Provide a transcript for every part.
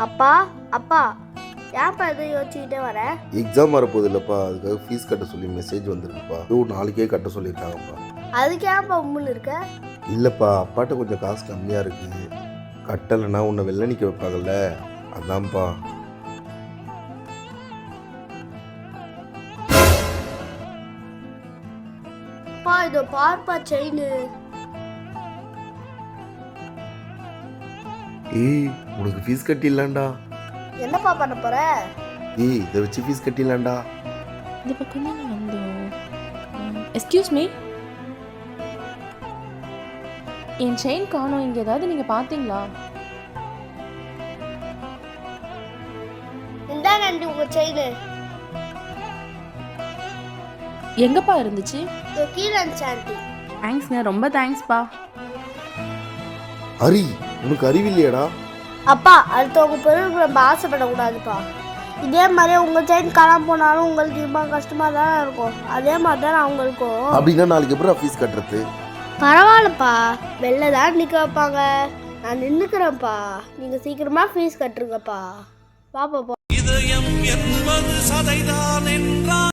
அப்பா அப்பா ஏன்ப்பா எதுவும் யோசிச்சுக்கிட்டே வர? எக்ஸாம் வரப்போகுது இல்லைப்பா. அதுக்காக ஃபீஸ் கட்ட சொல்லி மெசேஜ் வந்திருக்குப்பா. இதுவும் நாளைக்கே கட்ட சொல்லியிருக்காங்கப்பா. அதுக்கு ஏன்ப்பா உம்முன்னு இருக்க? இல்லைப்பா அப்பாட்ட கொஞ்சம் காசு கம்மியாக இருக்குது கட்டலைன்னா உன்னை வெள்ளை நிற்க வைப்பாங்கல்ல. அதான்ப்பா. அப்பா இதோ பார்ப்பா செயின் ஏய் உனக்கு ஃபீஸ் கட்டிடலாம்டா. என்னப்பா பண்ண போற? ஏய் இதை வச்சு ஃபீஸ் கட்டிடலாம்டா. இந்த பக்கம் தான் வந்தோம். எஸ்கியூஸ் மீ என் செயின் காணோம். இங்கே ஏதாவது நீங்கள் பார்த்தீங்களா? இந்தாங்க ஆண்டி உங்க செயின் எங்கப்பா இருந்துச்சு? இதோ கீழே இருந்துச்சு ஆண்டி. தேங்க்ஸ்ங்க ரொம்ப தேங்க்ஸ்ப்பா ஹரி உனக்கு அறிவில்லையாடா. அப்பா அடுத்தவங்க பொருளுக்கு நம்ம ஆசைப்படக்கூடாதுப்பா. இதே மாதிரி உங்க செயின் காணாம போனாலும் உங்களுக்கு ரொம்ப கஷ்டமா தானே இருக்கும். அதே மாதிரி தான் அவங்களுக்கும். அப்படின்னா நாளைக்கு எப்படி ஃபீஸ் கட்டுறது? பரவாயில்லப்பா. வெளில தான் நிற்க வைப்பாங்க. நான் நின்றுக்கிறேன்ப்பா நீங்கள் சீக்கிரமாக ஃபீஸ் கட்டுருங்கப்பா. பாப்பா போ. இதயம் என்பது சதைதான் என்றால்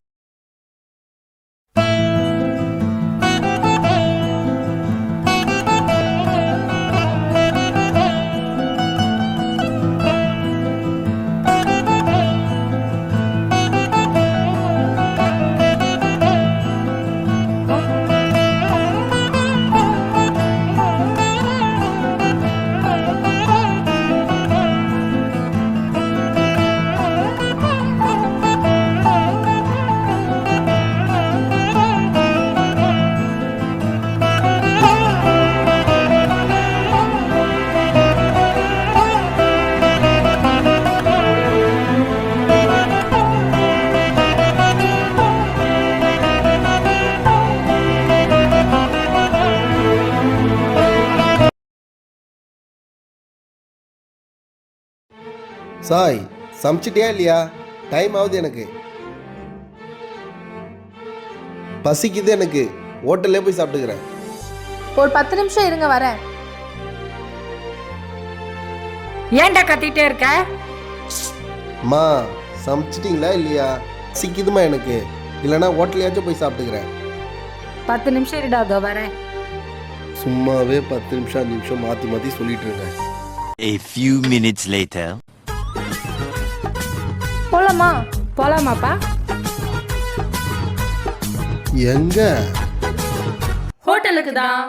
சாய் சமைச்சிட்டியா இல்லையா? டைம் ஆகுது எனக்கு. பசிக்குது எனக்கு. ஹோட்டல்லே போய் சாப்பிட்டுக்கிறேன். ஒரு பத்து நிமிஷம் இருங்க வரேன். ஏன்டா கத்திட்டே இருக்க? அம்மா சமைச்சிட்டிங்களா இல்லையா? சிக்குதுமா எனக்கு. இல்லைன்னா ஹோட்டல்லையாச்சும் போய் சாப்பிட்டுக்கிறேன். பத்து நிமிஷம் இருடா அதோ வரேன். சும்மாவே பத்து நிமிஷம் அஞ்சு நிமிஷம் மாற்றி மாற்றி சொல்லிட்டு இருங்க A few minutes later. போலாமா? போலாமாப்பா. எங்க? ஹோட்டலுக்கு தான்